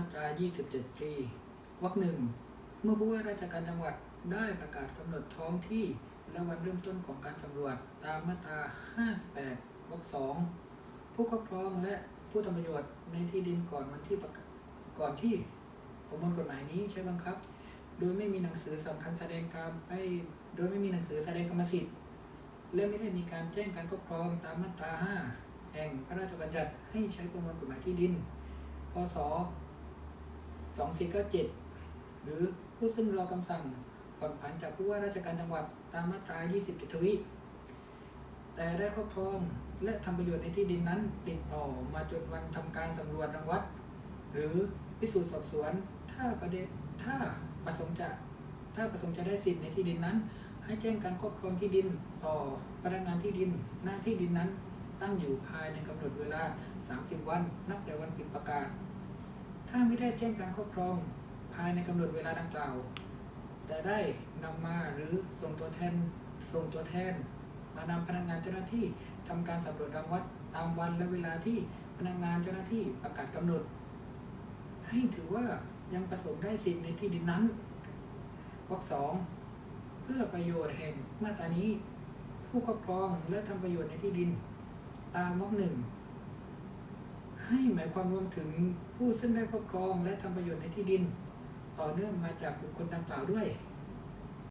าตรา 27ปีวรรคหนึ่ง เมื่อผู้ว่าราชการจังหวัดได้ประกาศกำหนดท้องที่และวันเริ่มต้นของการสำรวจตามมาตรา 58วรรคสองผู้ครอบครองและผู้ทำประโยชน์ในที่ดินก่อนวันที่ประกาศก่อนที่ประมวลกฎหมายนี้ใช้บังคับ โดยไม่มีหนังสือสำคัญแสดงการไอ้โดยไม่มีหนังสือแสดงกรรมสิทธิ์ และไม่ได้มีการแจ้งการครอบครองตามมาตรา 5 แห่งพระราชบัญญัติให้ใช้ประมวลกฎหมายที่ดิน พศ 2497หรือผู้ซึ่งรอคำสั่งผ่อนผันจากผู้ว่าราชการจังหวัดตามมาตรา 20ทวิแต่ได้ครอบครองและทำประโยชน์ในที่ดินนั้น ติดต่อมาจนวันทำการสำรวจรังวัด หรือพิสูจน์สอบสวน ถ้าประเด็นถ้าประสงค์จะถ้าประสงค์จะได้สิทธิ์ในที่ดินนั้น ให้แจ้งการครอบครองที่ดินต่อพนักงานที่ดิน หน้าที่ดินนั้นตั้งอยู่ภายในกำหนดเวลา 30 วัน นับแต่วันปิดประกาศ ถ้าไม่ได้แจ้งการครอบครองภายในกำหนดเวลาดังกล่าว แต่ได้นำมาหรือส่งตัวแทนส่งตัวแทน มานำพนักงานเจ้าหน้าที่ทำการสำรวจรังวัดตามวันและเวลาที่พนักงานเจ้าหน้าที่ประกาศกำหนด ให้ถือว่ายังประสงค์ได้สิทธิ์ในที่ดินนั้นวรรคสองเพื่อประโยชน์แห่งมาตรานี้ ผู้ครอบครองและทำประโยชน์ในที่ดิน ตามวรรคหนึ่ง ให้หมายความรวมถึงผู้ซึ่งได้ครอบครองและทำประโยชน์ในที่ดิน ต่อเนื่องมาจากบุคคลดังกล่าวด้วย